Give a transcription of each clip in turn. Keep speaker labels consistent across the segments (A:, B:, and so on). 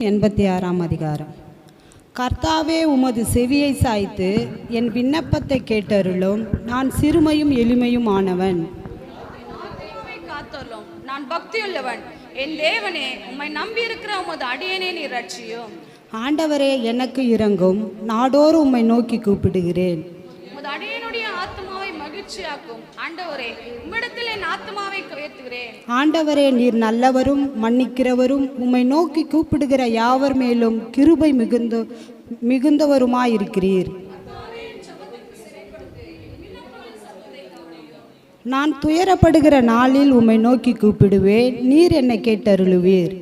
A: எண்பத்தி ஆறாம் அதிகாரம். கர்த்தாவே உமது செவியை சாய்த்து என் விண்ணப்பத்தை கேட்டருளும். நான் சிறுமையும் எளிமையும் ஆனவன்.
B: காத்தருளும். நான் பக்தியுள்ளவன். என் தேவனே உம்மை நம்பியிருக்கிற உமது அடியேனே நீர் ரட்சியும்.
A: ஆண்டவரே எனக்கு இறங்கும் நாடோறும் உம்மை நோக்கி கூப்பிடுகிறேன்.
B: உமது அடியேனுடைய ஆத்மாவை மகிழ்ச்சியாக்கும். ஆண்டவரே உம்மிடத்தில் என் ஆத்மாவை உயர்த்துகிறேன்.
A: ஆண்டவரே நீர் நல்லவரும் மன்னிக்கிறவரும் உம்மை நோக்கி கூப்பிடுகிற யாவர் மேலும் கிருபை மிகுந்த மிகுந்தவருமாயிருக்கிறீர். நான் துயரப்படுகிற நாளில் உம்மை நோக்கி கூப்பிடுவேன். நீர் என்னை கேட்டருளுவீர்.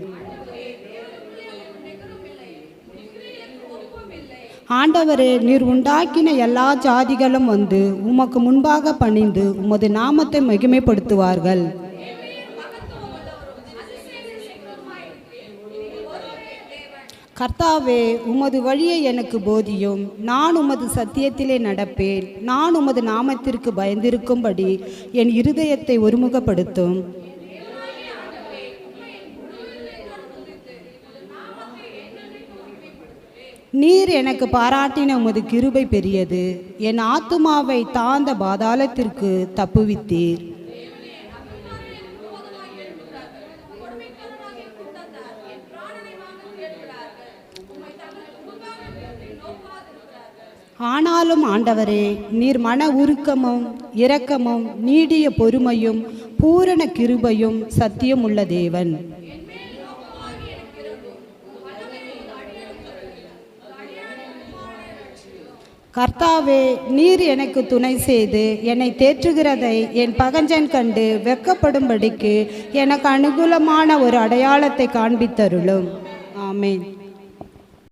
A: ஆண்டவரே நீர் உண்டாக்கின எல்லா ஜாதிகளும் வந்து உமக்கு முன்பாக பணிந்து உமது நாமத்தை மகிமைப்படுத்துவார்கள். கர்த்தாவே உமது வழியை எனக்கு போதியும். நான் உமது சத்தியத்திலே நடப்பேன். நான் உமது நாமத்திற்கு பயந்திருக்கும்படி என் இருதயத்தை ஒருமுகப்படுத்தும். நீர் எனக்கு பாராட்டின உமது கிருபை பெரியது. என் ஆத்துமாவை தாழ்ந்த பாதாளத்திற்கு தப்புவித்தீர். ஆனாலும் ஆண்டவரே நீர் மன உருக்கமும் இரக்கமும் நீடிய பொறுமையும் பூரண கிருபையும் சத்தியம் உள்ள தேவன். கர்த்தாவே நீர் எனக்கு துணை செய்து என்னை தேற்றுகிறதை என் பகஞ்சன் கண்டு வெட்கப்படும்படிக்கு எனக்கு அனுகூலமான ஒரு அடையாளத்தை காண்பித்தருளும். ஆமேன்.